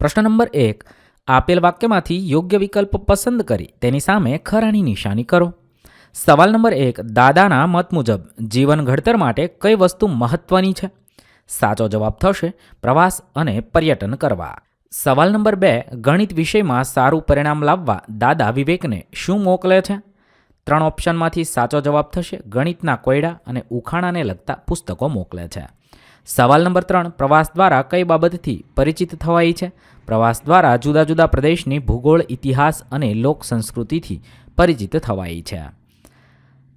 પ્રશ્ન નંબર એક, આપેલ વાક્યમાંથી યોગ્ય વિકલ્પ પસંદ કરી તેની સામે ખરાની નિશાની કરો. સવાલ નંબર એક, દાદાના મત મુજબ જીવન ઘડતર માટે કઈ વસ્તુ મહત્વની છે? સાચો જવાબ થશે, પ્રવાસ અને પર્યટન કરવા. સવાલ નંબર બે, ગણિત વિષયમાં સારું પરિણામ લાવવા દાદા વિવેકને શું મોકલે છે? ત્રણ ઓપ્શનમાંથી સાચો જવાબ થશે, ગણિતના કોયડા અને ઉખાણાને લગતા પુસ્તકો મોકલે છે. સવાલ નંબર ત્રણ, પ્રવાસ દ્વારા કઈ બાબતથી પરિચિત થવાઈ છે? પ્રવાસ દ્વારા જુદા જુદા પ્રદેશની ભૂગોળ, ઇતિહાસ અને લોક સંસ્કૃતિથી પરિચિત થવાય છે.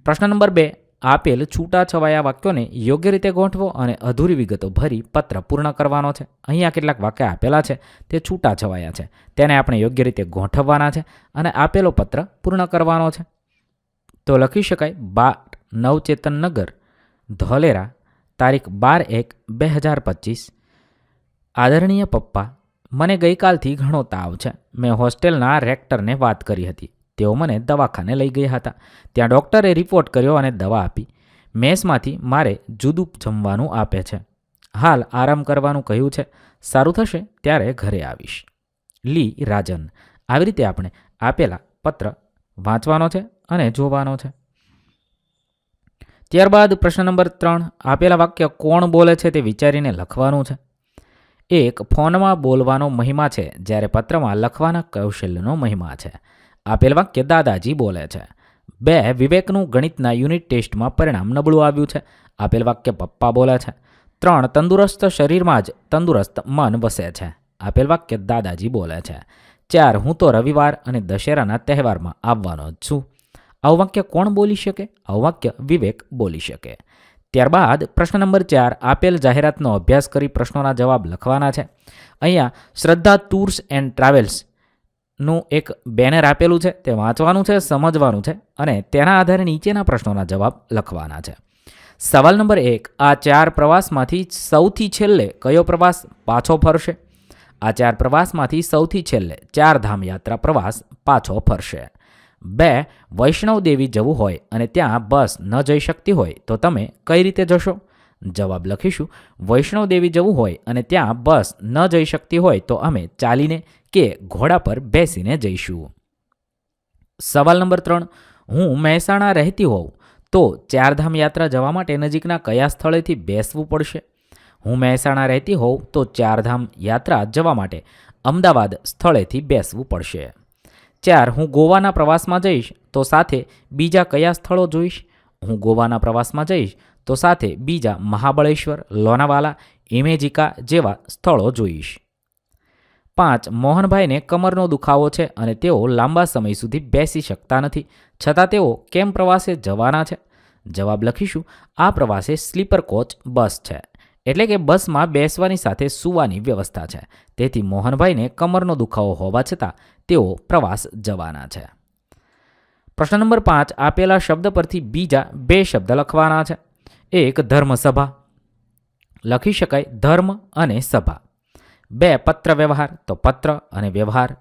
પ્રશ્ન નંબર બે, આપેલ છૂટાછવાયા વાક્યોને યોગ્ય રીતે ગોઠવો અને અધૂરી વિગતો ભરી પત્ર પૂર્ણ કરવાનો છે. અહીંયા કેટલાક વાક્ય આપેલા છે, તે છૂટાછવાયા છે. તેને આપણે યોગ્ય રીતે ગોઠવવાના છે અને આપેલો પત્ર પૂર્ણ કરવાનો છે. તો લખી શકાય, બાટ, નવચેતન નગર, ધોલેરા તારીખ બાર એક બે હજાર પચીસ. આદરણીય પપ્પા, મને ગઈકાલથી ઘણો તાવ છે. મેં હોસ્ટેલના રેક્ટરને વાત કરી હતી. તેઓ મને દવાખાને લઈ ગયા હતા. ત્યાં ડૉક્ટરે રિપોર્ટ કર્યો અને દવા આપી. મેસમાંથી મારે જુદું જમવાનું આપે છે. હાલ આરામ કરવાનું કહ્યું છે. સારું થશે ત્યારે ઘરે આવીશ. લી રાજન, આવી રીતે આપણે આપેલા પત્ર વાંચવાનો છે અને જોવાનો છે. ત્યારબાદ પ્રશ્ન નંબર ત્રણ, આપેલા વાક્ય કોણ બોલે છે તે વિચારીને લખવાનું છે. એક, ફોનમાં બોલવાનો મહિમા છે, જ્યારે પત્રમાં લખવાના કૌશલ્યનો મહિમા છે. આપેલ વાક્ય દાદાજી બોલે છે. બે, વિવેકનું ગણિતના યુનિટ ટેસ્ટમાં પરિણામ નબળું આવ્યું છે. આપેલ વાક્ય પપ્પા બોલે છે. ત્રણ, તંદુરસ્ત શરીરમાં જ તંદુરસ્ત મન વસે છે. આપેલ વાક્ય દાદાજી બોલે છે. ચાર, હું તો રવિવાર અને દશેરાના તહેવારમાં આવવાનો જ છું. આવું વાક્ય કોણ બોલી શકે? આવું વાક્ય વિવેક બોલી શકે. ત્યારબાદ પ્રશ્ન નંબર ચાર, આપેલ જાહેરાતનો અભ્યાસ કરી પ્રશ્નોના જવાબ લખવાના છે. અહીંયા શ્રદ્ધા ટૂર્સ એન્ડ ટ્રાવેલ્સનું એક બેનર આપેલું છે. તે વાંચવાનું છે, સમજવાનું છે અને તેના આધારે નીચેના પ્રશ્નોના જવાબ લખવાના છે. સવાલ નંબર એક, આ ચાર પ્રવાસમાંથી સૌથી છેલ્લે કયો પ્રવાસ પાછો ફરશે? આ ચાર પ્રવાસમાંથી સૌથી છેલ્લે ચાર ધામ યાત્રા પ્રવાસ પાછો ફરશે. બે, વૈષ્ણવ દેવી જવું હોય અને ત્યાં બસ ન જઈ શકતી હોય, તો તમે કઈ રીતે જશો? જવાબ લખીશું. વૈષ્ણવ દેવી જવું હોય અને ત્યાં બસ ન જઈ શકતી હોય, તો અમે ચાલીને કે ઘોડા પર બેસીને જઈશું. સવાલ નંબર ત્રણ. હું મહેસાણા રહેતી હોઉં, તો ચારધામ યાત્રા જવા માટે નજીકના કયા સ્થળેથી બેસવું પડશે? હું મહેસાણા રહેતી હોઉં, તો ચારધામ યાત્રા જવા માટે અમદાવાદ સ્થળેથી બેસવું પડશે. ચાર, હું ગોવાના પ્રવાસમાં જઈશ, તો સાથે બીજા કયા સ્થળો જોઈશ? હું ગોવાના પ્રવાસમાં જઈશ, તો સાથે બીજા મહાબળેશ્વર, લોનાવાલા, ઇમેજિકા જેવા સ્થળો જોઈશ. પાંચ, મોહનભાઈને કમરનો દુખાવો છે અને તેઓ લાંબા સમય સુધી બેસી શકતા નથી, છતાં તેઓ કેમ પ્રવાસે જવાના છે? જવાબ લખીશું, આ પ્રવાસે સ્લીપર કોચ બસ છે. એટલે કે બસમાં બેસવાની સાથે સૂવાની વ્યવસ્થા છે. તેથી મોહનભાઈને કમરનો દુખાવો હોવા છતાં તેઓ પ્રવાસ જવાના છે. પ્રશ્ન નંબર પાંચ. આપેલા શબ્દ પરથી બીજા બે શબ્દ લખવાના છે. એક, ધર્મસભા. લખી શકાય ધર્મ અને સભા. બે પત્ર વ્યવહાર તો પત્ર અને વ્યવહાર.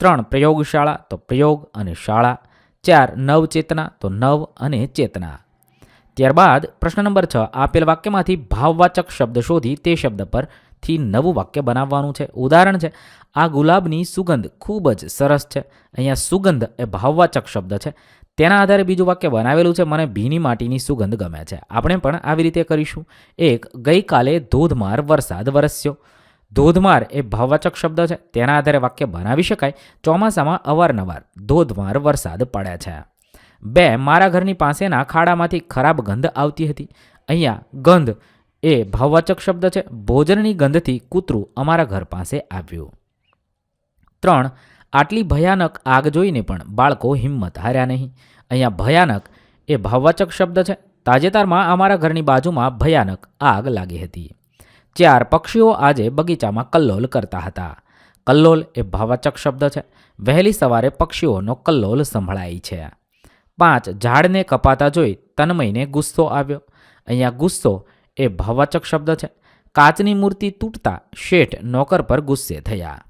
ત્રણ, પ્રયોગશાળા, તો પ્રયોગ અને શાળા. ચાર, નવચેતના, તો નવ અને ચેતના. ત્યારબાદ પ્રશ્ન નંબર છ, આપેલ વાક્યમાંથી ભાવવાચક શબ્દ શોધી તે શબ્દ પરથી નવું વાક્ય બનાવવાનું છે. ઉદાહરણ છે, આ ગુલાબની સુગંધ ખૂબ જ સરસ છે. અહીંયા સુગંધ એ ભાવવાચક શબ્દ છે. તેના આધારે બીજું વાક્ય બનાવેલું છે, મને ભીની માટીની સુગંધ ગમે છે. આપણે પણ આવી રીતે કરીશું. એક, ગઈકાલે ધોધમાર વરસાદ વરસ્યો. ધોધમાર એ ભાવવાચક શબ્દ છે. તેના આધારે વાક્ય બનાવી શકાય. ચોમાસામાં અવારનવાર ધોધમાર વરસાદ પડે છે. બે, મારા ઘરની પાસેના ખાડામાંથી ખરાબ ગંધ આવતી હતી. અહીંયા, ગંધ એ ભાવવાચક શબ્દ છે. ભોજનની ગંધથી કૂતરું અમારા ઘર પાસે આવ્યું. ત્રણ, આટલી ભયાનક આગ જોઈને પણ બાળકો હિંમત હાર્યા નહીં. અહીંયા, ભયાનક એ ભાવવાચક શબ્દ છે. તાજેતરમાં અમારા ઘરની બાજુમાં ભયાનક આગ લાગી હતી. ચાર, પક્ષીઓ આજે બગીચામાં કલ્લોલ કરતા હતા. કલ્લોલ એ ભાવવાચક શબ્દ છે. વહેલી સવારે પક્ષીઓનો કલ્લોલ સંભળાય છે. પાંચ ઝાડને કપાતા જોઈ તન્મયને ગુસ્સો આવ્યો. અહીંયા ગુસ્સો એ ભાવવાચક શબ્દ છે. કાચની મૂર્તિ તૂટતા શેઠ નોકર પર ગુસ્સે થયા.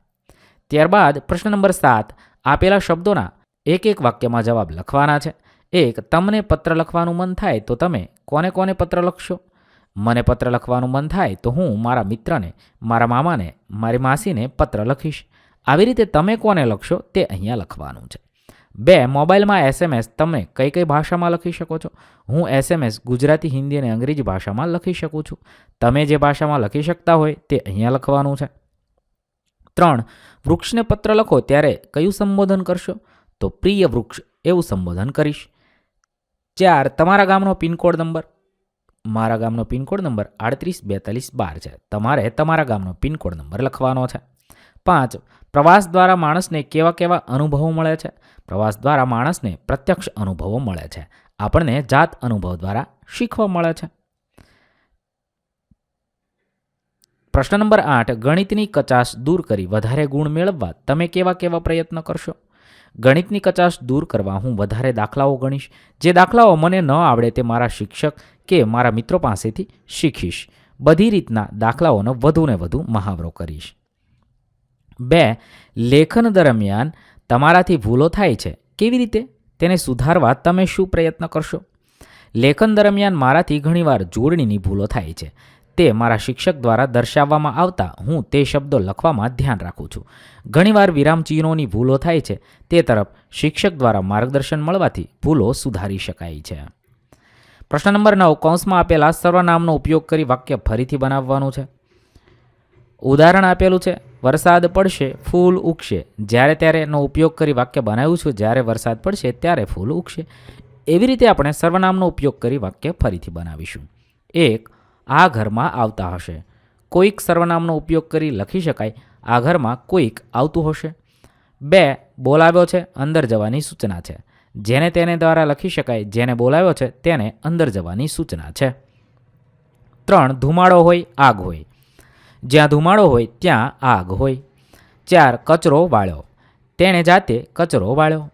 ત્યારબાદ પ્રશ્ન નંબર સાત, આપેલા શબ્દોના એક એક વાક્યમાં જવાબ લખવાના છે. એક, તમને પત્ર લખવાનું મન થાય તો તમે કોને કોને પત્ર લખશો? મને પત્ર લખવાનું મન થાય તો હું મારા મિત્રને, મારા મામાને, મારી માસીને પત્ર લખીશ. આવી રીતે તમે કોને લખશો તે અહીંયા લખવાનું છે. બે, મોબાઈલમાં એસએમએસ તમે કઈ કઈ ભાષામાં લખી શકો છો? હું એસએમએસ ગુજરાતી, હિન્દી અને અંગ્રેજી ભાષામાં લખી શકું છું. તમે જે ભાષામાં લખી શકતા હોય તે અહીંયા લખવાનું છે. ત્રણ, વૃક્ષને પત્ર લખો ત્યારે કયું સંબોધન કરશો? તો પ્રિય વૃક્ષ, એવું સંબોધન કરીશ. ચાર, તમારા ગામનો પિનકોડ નંબર? મારા ગામનો પિનકોડ નંબર આડત્રીસ બેતાલીસ બાર છે. તમારે તમારા ગામનો પિનકોડ નંબર લખવાનો છે. પાંચ. પ્રવાસ દ્વારા માણસને કેવા કેવા અનુભવો મળે છે? પ્રવાસ દ્વારા માણસને પ્રત્યક્ષ અનુભવો મળે છે. આપણને જાત અનુભવ દ્વારા શીખવા મળે છે. પ્રશ્ન નંબર આઠ. ગણિતની કચાશ દૂર કરી વધારે ગુણ મેળવવા તમે કેવા કેવા પ્રયત્ન કરશો? ગણિતની કચાશ દૂર કરવા હું વધારે દાખલાઓ ગણીશ. જે દાખલાઓ મને ન આવડે તે મારા શિક્ષક કે મારા મિત્રો પાસેથી શીખીશ. બધી રીતના દાખલાઓનો વધુને વધુ મહાવરો કરીશ. બે, લેખન દરમિયાન તમારાથી ભૂલો થાય છે. કેવી રીતે? તેને સુધારવા તમે શું પ્રયત્ન કરશો? લેખન દરમિયાન મારાથી ઘણીવાર જોડણીની ભૂલો થાય છે. તે મારા શિક્ષક દ્વારા દર્શાવવામાં આવતા હું તે શબ્દો લખવામાં ધ્યાન રાખું છું. ઘણીવાર વિરામચિહ્નોની ભૂલો થાય છે. તે તરફ શિક્ષક દ્વારા માર્ગદર્શન મળવાથી ભૂલો સુધારી શકાય છે. પ્રશ્ન નંબર નવ, કૌંસમાં આપેલા સર્વનામનો ઉપયોગ કરી વાક્ય ફરીથી બનાવવાનું છે. ઉદાહરણ આપેલું છે, વરસાદ પડશે, ફૂલ ઉગશે. જ્યારે ત્યારે એનો ઉપયોગ કરી વાક્ય બનાવ્યું છું, જ્યારે વરસાદ પડશે ત્યારે ફૂલ ઉગશે. એવી રીતે આપણે સર્વનામનો ઉપયોગ કરી વાક્ય ફરીથી બનાવીશું. એક, આ ઘરમાં આવતા હશે. કોઈક સર્વનામનો ઉપયોગ કરી લખી શકાય, આ ઘરમાં કોઈક આવતું હશે. બે, બોલાવ્યો છે, અંદર જવાની સૂચના છે. જેને તેને દ્વારા લખી શકાય, જેને બોલાવ્યો છે, તેને અંદર જવાની સૂચના છે. ત્રણ, ધુમાડો હોય, આગ હોય. જ્યાં ધુમાડો હોય ત્યાં આગ હોય. ચાર, કચરો વાળ્યો. તેણે જાતે કચરો વાળ્યો.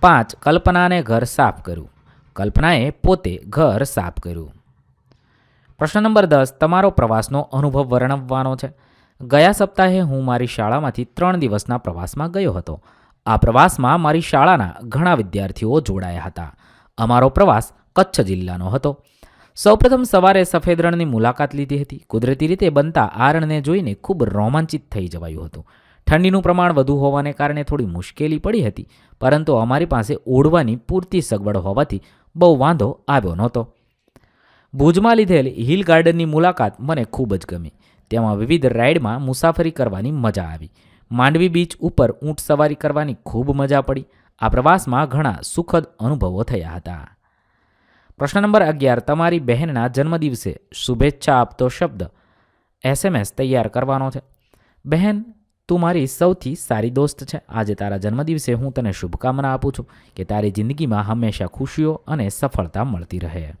પાંચ, કલ્પનાને ઘર સાફ કર્યું. કલ્પનાએ પોતે ઘર સાફ કર્યું. પ્રશ્ન નંબર દસ, તમારો પ્રવાસનો અનુભવ વર્ણવવાનો છે. ગયા સપ્તાહે હું મારી શાળામાંથી ત્રણ દિવસના પ્રવાસમાં ગયો હતો. આ પ્રવાસમાં મારી શાળાના ઘણા વિદ્યાર્થીઓ જોડાયા હતા. અમારો પ્રવાસ કચ્છ જિલ્લાનો હતો. સૌપ્રથમ સવારે સફેદ રણની મુલાકાત લીધી હતી. કુદરતી રીતે બનતા આ રણને જોઈને ખૂબ રોમાંચિત થઈ જવાયું હતું. ઠંડીનું પ્રમાણ વધુ હોવાને કારણે થોડી મુશ્કેલી પડી હતી, પરંતુ અમારી પાસે ઓઢવાની પૂરતી સગવડ હોવાથી બહુ વાંધો આવ્યો નહોતો. ભુજમાં લીધેલ હિલ ગાર્ડનની મુલાકાત મને ખૂબ જ ગમી. તેમાં વિવિધ રાઇડમાં મુસાફરી કરવાની મજા આવી. માંડવી બીચ ઉપર ઊંટ સવારી કરવાની ખૂબ મજા પડી. આ પ્રવાસમાં ઘણા સુખદ અનુભવો થયા હતા. પ્રશ્ન નંબર અગિયાર, તમારી બહેનના જન્મદિવસે શુભેચ્છા આપતો શબ્દ એસએમએસ તૈયાર કરવાનો છે. બહેન, તું મારી સૌથી સારી દોસ્ત છે. આજે તારા જન્મદિવસે હું તને શુભકામના આપું છું કે તારી જિંદગીમાં હંમેશા ખુશીઓ અને સફળતા મળતી રહે.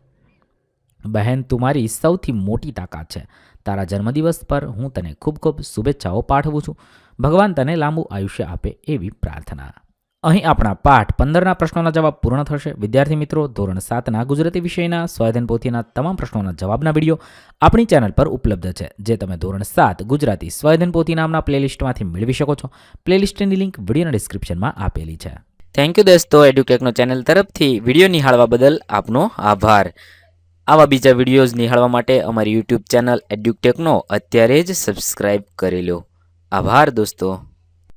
બહેન, તું મારી સૌથી મોટી તાકાત છે. તારા જન્મદિવસ પર હું તને ખૂબ ખૂબ શુભેચ્છાઓ પાઠવું છું. ભગવાન તને લાંબુ આયુષ્ય આપે એવી પ્રાર્થના. અહીં આપણા પાઠ પંદરના પ્રશ્નોના જવાબ પૂર્ણ થશે. વિદ્યાર્થી મિત્રો, ધોરણ સાતના ગુજરાતી વિષયના સ્વાધીન પોથીના તમામ પ્રશ્નોના જવાબના વીડિયો આપણી ચેનલ પર ઉપલબ્ધ છે, જે તમે ધોરણ સાત ગુજરાતી સ્વાધીન પોથી નામના પ્લેલિસ્ટમાંથી મેળવી શકો છો. પ્લેલિસ્ટની લિંક વિડીયોના ડિસ્ક્રિપ્શનમાં આપેલી છે. થેન્ક યુ દોસ્તો એડ્યુકેકનો ચેનલ તરફથી વીડિયો નિહાળવા બદલ આપનો આભાર. આવા બીજા વિડીયોઝ નિહાળવા માટે અમારી યુટ્યુબ ચેનલ એડ્યુટેકનો અત્યારે જ સબસ્ક્રાઇબ કરી લો. આભાર દોસ્તો.